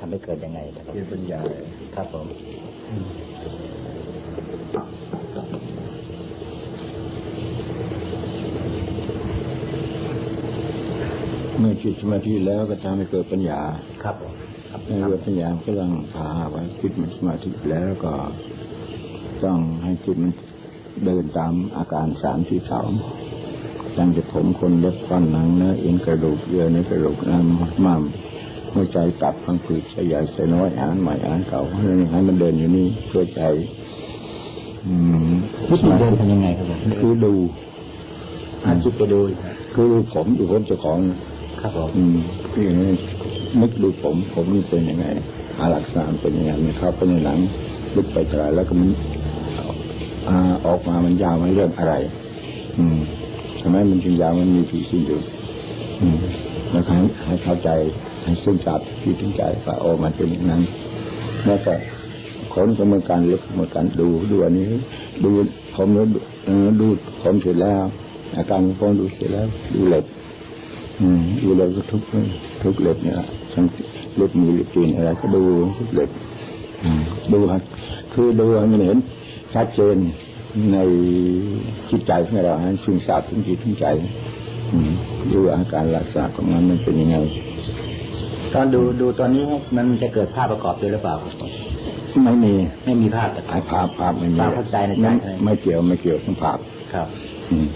ทำให้เกิดยังไงครับเกิดปัญญาครับผมเมื่อจิตสมาธิแล้วก็ทำให้เกิดปัญญา ครับผมครับในเกิดปัญญาก็ต้องพาไว้จิตมันสมาธิแล้วก็ต้องให้จิตมันเดินตามอาการสามที่สองตั้งแต่ผมคนเล็บฟันหนังเนื้อเอ็นกระดูกเยื่อในกระดูกน้ำม้าม หัวใจตับพังผืดสยายสายน้อยอ่านใหม่อ่านเก่าให้มันเดินอยู่นี่เพื่อใจอืมวิธีเดินทำยังไงครับคือดูอาจิตไปดูคือผมดูผมเจ้าของครับผมอืมคืออย่างนี้นึกดูผมผมนี่เป็นยังไงอาลักษณะมันเป็นยังไงเข้าไปในหลังลึกไปไหรแล้วก็มันออกมามันยาวมันเรื่องอะไร อืมทำไมมันจึงยาวมันมีที่สิ้นสุดอืมแล้วให้ให้เข้าใจ ซึมซับที่ถึงใจว่าโอ้มันเป็นอย่างนั้นแล้วก็ขนก็เมือนกันลึกเมือนกันดูดูอันนี้ ดูผมแล้วดูดูผมเสร็จแล้ว อาการของผมดูเสร็จแล้ว ดูเล็บอืมดูเล็บก็ทุกทุกเล็บเนี่ยทั้งเล็บมือเล็บตีนอะไรก็ดูทุกเล็บดูครับคือดูมันเห็นชัดเจนในจิตใจของเราให้ซึมซาบถึงจิตถึงใจดูอาการลักษณะของมันมันเป็นยังไง ตอนดูดูตอนนี้มันจะเกิดภาพประกอบด้วยหรือเปล่าครับผมไม่มีไม่มีภาพแต่ไอ้ภาพภาพไม่มีภาพเข้าใจในใจไม่ไม่เกี่ยวไม่เกี่ยวกับภาพครับอืม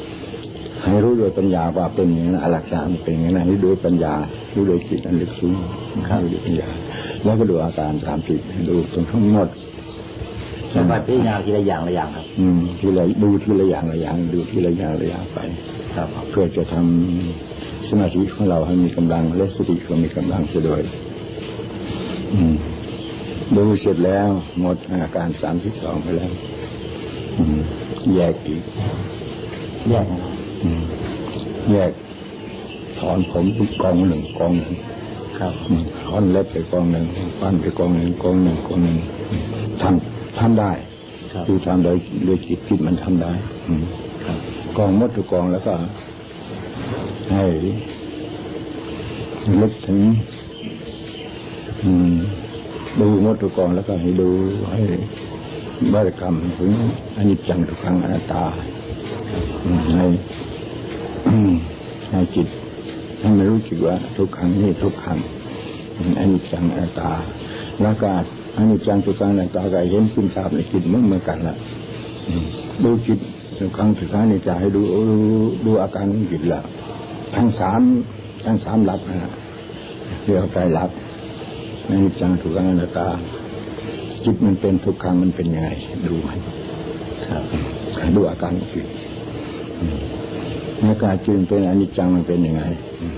ให้รู้โดยปัญญาว่าเป็นอย่างนั้นอลักษณะมันเป็นอย่างนั้นให้ดูปัญญาดูโดยจิตอันลึกซึ้งดูด้วยปัญญาแล้วก็ดูอาการตามจิตดูตรงทั้งหมดแล้วก็พิจารณาทีละอย่างละอย่างครับ อืมทีละดูทีละอย่างละอย่างดูทีละอย่างละอย่างไป ครับเพื่อจะทำ สมาธิของเราให้มีกำลัง และสติก็มีกำลังเสียด้วยอืมดูเสร็จแล้ว หมดอาการสามที่สองไปแล้วอืมแยกอีก แยกนะครับอืมแยกถอนผมอีกกองหนึ่งกองหนึ่งครับอืมถอนเล็บไปกองหนึ่งฟันไปกองหนึ่งกองหนึ่งกองหนึ่งอืมทำทำได้ครับคือทำโดยโดยจิตจิตมันทำได้อืมครับกองหมดทุกกองแล้วก็ ให้ลึกถึงดูหมดทุกกองแล้วก็ให้ดูให้บริกรรมถึงอนิจจังทุกขังอนัตตาให้ให้จิตให้มันรู้สึกว่าทุกครั้งนี่ทุกครั้งอนิจจังอนัตตาแล้วก็อนิจจังทุกขังอนัตตาก็เห็นสิ่งทราบในจิตเหมือนเหมือนกันละดูจิตทุกครั้งทุกครั้งนี่จให้ดูดูดูอาการของจิตละ ทั้งสามทั้งสามหลับนะเรียกว่าใจหลับอนิจจังทุกขังอนัตตาจิตมันเป็นทุกครั้งมันเป็นยังไงดูให้ครับดูอาการของจิตอืมอาการจิตเป็นอนิจจังมันเป็นยังไงอืม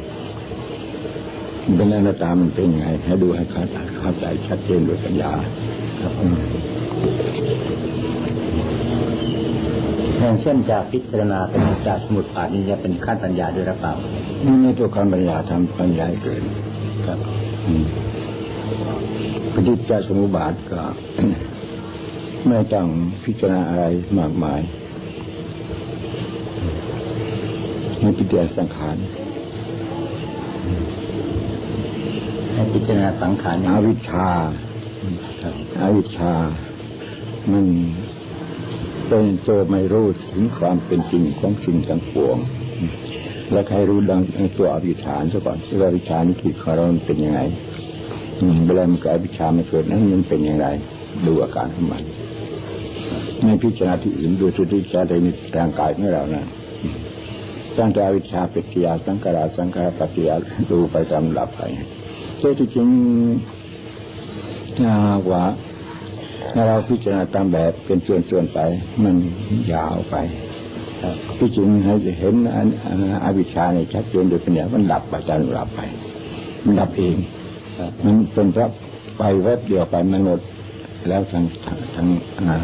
มันเป็นอนัตตามันเป็นยังไงให้ดูให้เข้าเข้าใจชัดเจนด้วยปัญญาครับ อืมอย่างเช่นจากพิจารณาเป็นจากสมุดผ่านนี่จะเป็นขั้นปัญญาด้วยหรือเปล่านี่ในตัวการปัญญาทำปัญญาให้เกิดครับอืมปฏิจจสมุปบาทก็ไม่ต้องพิจารณาอะไรมากมายให้พิจารณาสังขารให้พิจารณาสังขารอย่างอาเดียววิชชาครับอาวิชชามัน เป็นตัวไม่รู้ถึงความเป็นจริงของสิ่งทั้งปวง และใครรู้ดังตัวอวิชชาซะก่อนว่าอวิชานี่คือของเรามันเป็นยังไงอืมเวลามันเกิดอวิชามันเกิดนั้นมันเป็นอย่างไร ดูอาการของมันไม่พิจารณาที่อื่นดูที่ที่ใจในร่างกายของเรานะตั้งแต่อวิชชาปิกิยาสังขาราสังขารปฏิยาดูไปตามหลับไปแต่ที่จริงว่า ถ้าเราพิจารณาตามแบบเป็นส่วนๆไป มันยาวไปครับที่จริงให้เห็นอันอวิชชาในยชัดเจนโดยปัญญามันดับไปตามหลับไป มันดับเองมันเป็นพระไปแวบเดียวไปมันหมดแล้วทั้งทั้งอ่า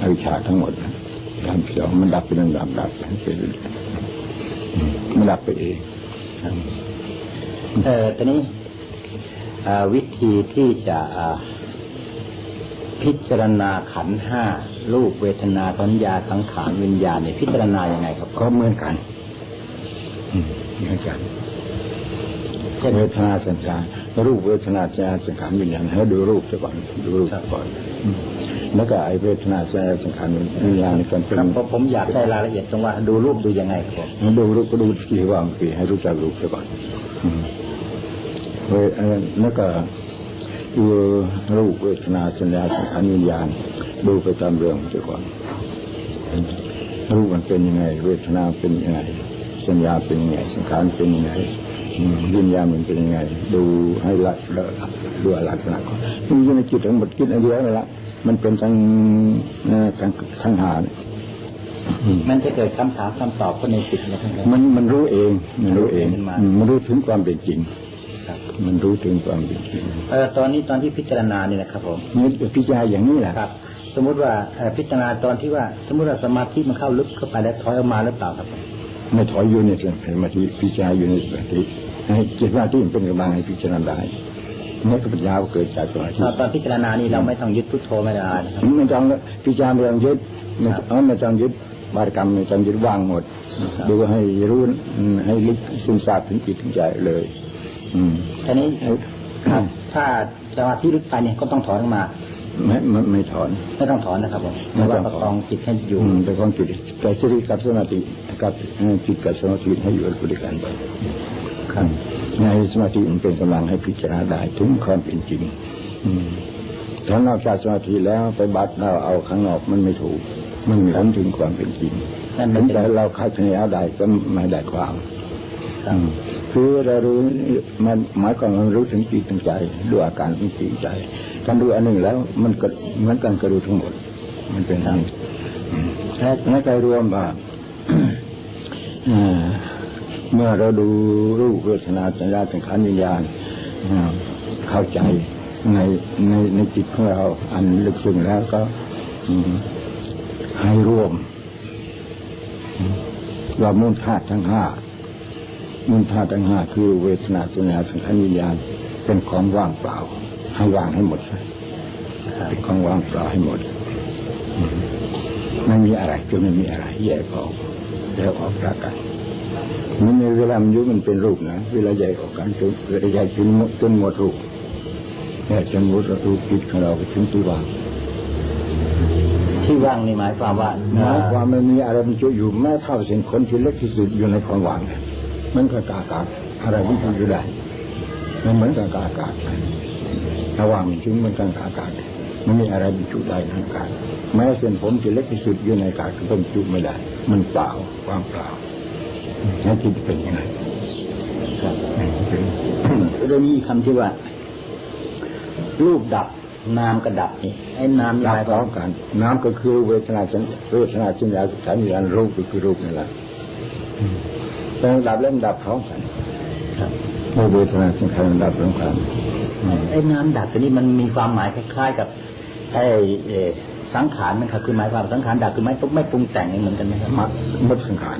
อวิชชาทั้งหมดทำเสียงมันดับไปเรื่องดับดับไปเรื่อยมันดับไปเองเออตอนนี้วิธีที่จะ พิจารณาขันธ์ห้ารูปเวทนาสัญญาสังขารวิญญาณเนี่ยพิจารณายังไงครับก็เหมือนกันอืมเหมือนกันเวทนาสัญญารูปเวทนาสัญญาสังขารวิญญาณให้ดูรูปซะก่อนดูรูปซะก่อนอืมแล้วก็ไอ้เวทนาสัญญาสังขารวิญญาณนี่กันเป็นครับเพราะผมอยากได้รายละเอียดตรงว่าดูรูปดูยังไงครับผมดูรูปก็ดูที่ว่างปีให้รู้จักรูปซะก่อนอืมเวเอ่อแล้วก็ ดูรูปเวทนาสัญญาสังขารวิญญาณดูไปตามเรื่องซะก่อนรูปมันเป็นยังไง เวทนาเป็นยังไง สัญญาเป็นยังไงสังขารเป็นยังไงอืมวิญญาณมันเป็นยังไง ดูให้ละละดูลักษณะก่อนมันอยู่ในจิตทั้งหมดคิดอันเดียวนั่นแหละมันเป็นทั้งเอ่อทั้งทั้งหาเนี่ยอืมมันจะเกิดคำถามคำตอบก็ในจิตนะครับมันมันรู้เอง มันรู้เอง มันมาอืมมันรู้ถึงความเป็นจริง ครับ มันรู้ถึงความเป็นจริงเออตอนนี้ตอนที่พิจารณานี่นะครับผมนี่พิจารณาอย่างนี้แหละครับ สมมุติว่าเอ่อพิจารณาตอนที่ว่า สมมุติว่าสมาธิมันเข้าลึกเข้าไปแล้วถอยออกมาหรือเปล่าครับผมไม่ถอยอยู่ในสมาธิพิจารณาอยู่ในสมาธิให้จิตว่าที่มันเป็นกำลังให้พิจารณาได้นี่ก็ปัญญาเกิดจากสมาธิตอนตอนพิจารณานี่เราไม่ต้องยึดพุทโธไม่ได้นะครับไม่ต้องพิจารณาไม่ต้องยึดไม่ครับเอาไม่ต้องยึดบารกรรมไม่ต้องยึดว่างหมดครับดูให้รู้อืมให้ลึกซึมซาบถึงจิตถึงใจเลยอืม ทีนี้ครับถ้าสมาธิลึกไปเนี่ยก็ต้องถอนออกมาไม่ไม่ไม่ถอนไม่ต้องถอนนะครับผมไม่แต่ต้ว่าองถอนประคองจิตให้อยู่อืมแต่ความจิตแต่สติกับสมาธิกับเอ่อจิตกับสมาธิให้อยู่ด้วยกันไปครับในสมาธิมันเป็นกำลังให้พิจารณาได้ถึงความเป็นจริง อืมถ้านอกจากสมาธิแล้วไปบัตรเราเอาข้างนอกมันไม่ถูก มันไม่ถึงความเป็นจริงนั่นถึมันงเป็นแต่เราคาดคะเนเอาได้ก็ไม่ได้ความ คือเรารู้มันหมายความว่ามันรู้ถึงจิตถึงใจด้วยอาการของจิตใจการดูอันหนึ่งแล้ว มันก็เหมือนกันกระดูทั้งหมด มันเป็นอย่างนี้อืมและในใจรวมว่าเมื่อเราดูรูปเวทนาสัญญาสังขารวิญญาณเข้าใจในในในจิตของเรา อันลึกซึ้งแล้วก็ให้รวมอืมว่ามูลธาตุทั้งห้า มูลธาตุทั้งห้าคือเวทนาสัญญาสังขารวิญญาณเป็นของว่างเปล่า ให้ว่างให้หมดซะครับเป็นของว่างเปล่าให้หมดอืมไม่มีอะไรจะไม่มีอะไรแยกออกแล้วออกจากกันมันในเวลามันอยุมันเป็นรูปนะเวลาแยกออกกันจนเวลาแยกจนหมดจนหมดรูปแยกจนหมดรูปจิตของเราก็ถึงที่ว่างที่ว่างนี่หมายความว่าหมายความมันมีอะไรมันจุอยู่แม้เท่าเส้นขนที่เล็กที่สุดอยู่ในความว่างเนี่ย มันก็กากาศอะไรมันจุอยู่ได้มันเหมือนกับกากาศถ้าว่างมันถึงมันกันกากาศมันมีอะไรมันจุได้ในอากาศแม้เส้นผมที่เล็กที่สุดอยู่ในอากาศก็เป็นจุไม่ได้ มันเปล่าว่างเปล่านั่นที่เป็นยังไงครับเป็นเรื่องนี้คำที่ว่า รูปดับนามก็ดับนี่ไอ้นามน้ยายำพร้อมกันน้ำก็คือเวทนาสัญเวทนาสัญญาสังขารวิญญาณรูปก็คือรูปนั่นแหละ แต่ดับเล่มดับพร้อมกันครับเมื่อเวทนาสังขารมันดับพร้อมกันอืมไอ้นามดับตัวนี้มันมีความหมายคล้ายๆกับไอ้เอ่อสังขารมันครับคือหมายความสังขารดับคือไม่ไม่ปรุงแต่งนี่เหมือนกันไหมครับมัดหมดสังขาร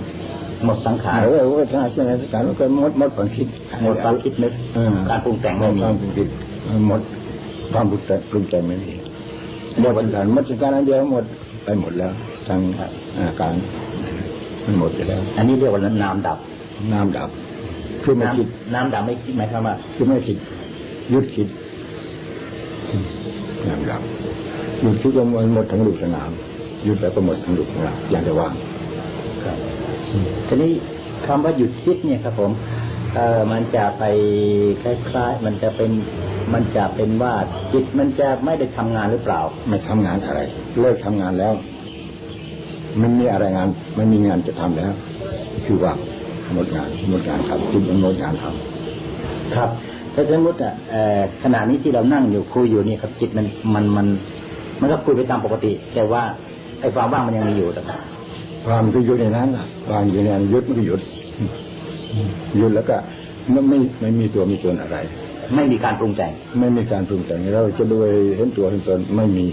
หมดสังขารเออเวทนาสัญญาสังขารมันก็หมดหมดความคิดหมดความคิดนึกเออการปรุงแต่งไม่มีความปรุงคิดหมดความปรุงแต่งปรุงแต่งไม่มีหมดสังขารหมดสังขารอันเดียวหมดไปหมดแล้วทั้งอาการมันหมดไปแล้ว อันนี้เรียกว่านามดับ น้ำดับ คือไม่คิดน้ำน้ำดับไม่คิดหมายความว่าคือไม่คิดหยุดคิดน้ำดับหยุดคิดก็มันหมดทั้งลูกสนามหยุดแล้วก็หมดทั้งลูกสนามอย่างจะว่างครับทีนี้คำว่าหยุดคิดเนี่ยครับ ผมเออมันจะไปคล้ายๆมันจะเป็นมันจะเป็นว่าจิตมันจะไม่ได้ทำงานหรือเปล่า ไม่ทำงานอะไร เลิกทำงานแล้ว มันมีอะไรงานไม่มีงานจะทำแล้ว คือว่า หมดงานหมดงานทำจิตมันหมดงานทำครับถ้าสมมติอะเอ่อขณะนี้ที่เรานั่งอยู่คุยอยู่นี่ครับ จิตมันมันมัน มันก็คุยไปตามปกติ แต่ว่าไอ้ความว่างมันยังมีอยู่นะครับความก็หยุดในนั้นน่ะความอยู่ในนั้นหยุดมันก็หยุดหยุดแล้วก็ไม่ไม่ไม่มีตัวมีตนอะไร ไม่มีการปรุงแต่งไม่มีการปรุงแต่งเราจะด้วยเห็นตัวเห็นตนไม่มี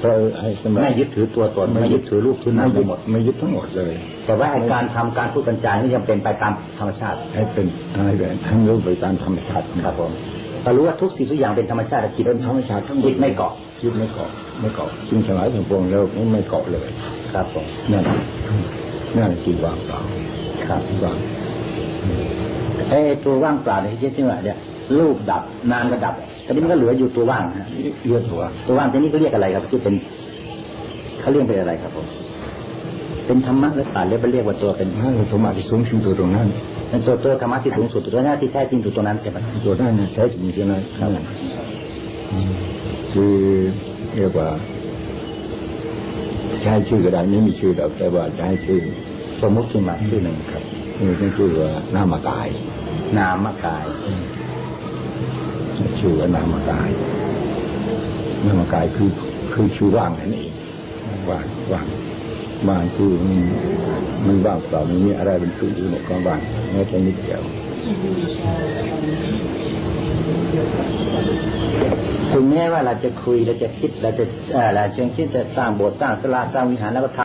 เพราะให้สมัยไม่ยึดถือตัวตนไม่ยึดถือรูปถือนามไม่ไปยึดหมดไม่ยึดทั้งหมดเลย แต่ว่าไอ้การทำการพูดกันจานี่ยังเป็นไปตามธรรมชาติ ให้เป็นให้เป็นทั้งรู้ไปตามธรรมชาติครับผมเรารู้ว่าทุกสิ่งทุกอย่างเป็นธรรมชาติแต่จิตเป็นธรรมชาติทั้งหมดจิตไม่เกาะจิตไม่เกาะไม่เกาะสิ่งทั้งหลายทั้งปวงเราไม่เกาะเลย ครับผมนั่นนั่นคือว่างเปล่าครับว่างไอ้ตัวว่างเปล่าเนี่ยที่ที่ว่าเนี่ย รูปดับนามก็ดับตอนนี้มันก็เหลืออยู่ตัวว่างฮะเลือดหัวตัวว่างทีนี้เขาเรียกอะไรครับที่เป็นเขาเรียกเป็นอะไรครับผมเป็นธรรมะหรือเปล่าหรือไปเรียกว่าตัวเป็นนั่นคือสมาธิสูงสุดตัวตรงนั้นเป็นตัวตัวธรรมะที่สูงสุดตัวหน้าที่แท้จริงอยู่ตัวนั้นใช่ไหมตัวนั้นน่ะแท้จริงใช่ไหมครับอืมคือเรียกว่าจะให้ชื่อก็ได้ไม่มีชื่อหรอกแต่ว่าจะให้ชื่อสมมติขึ้นมาชื่อหนึ่งครับนี่ต้องชื่อว่านามกาย นามกาย ชื่อนามกายนามกายคือคือชื่อว่างนั่นเองว่างว่างว่างคือมันมันว่างเปล่าไม่มีอะไรเป็นชื่ออยู่ในความว่างแม้แต่นิดเดียวถึงแม้ว่าเราจะคุยเราจะคิดเราจะเออเราจะคิดจะสร้างโบสถ์สร้างศาลาสร้างวิหารแล้วก็ทำ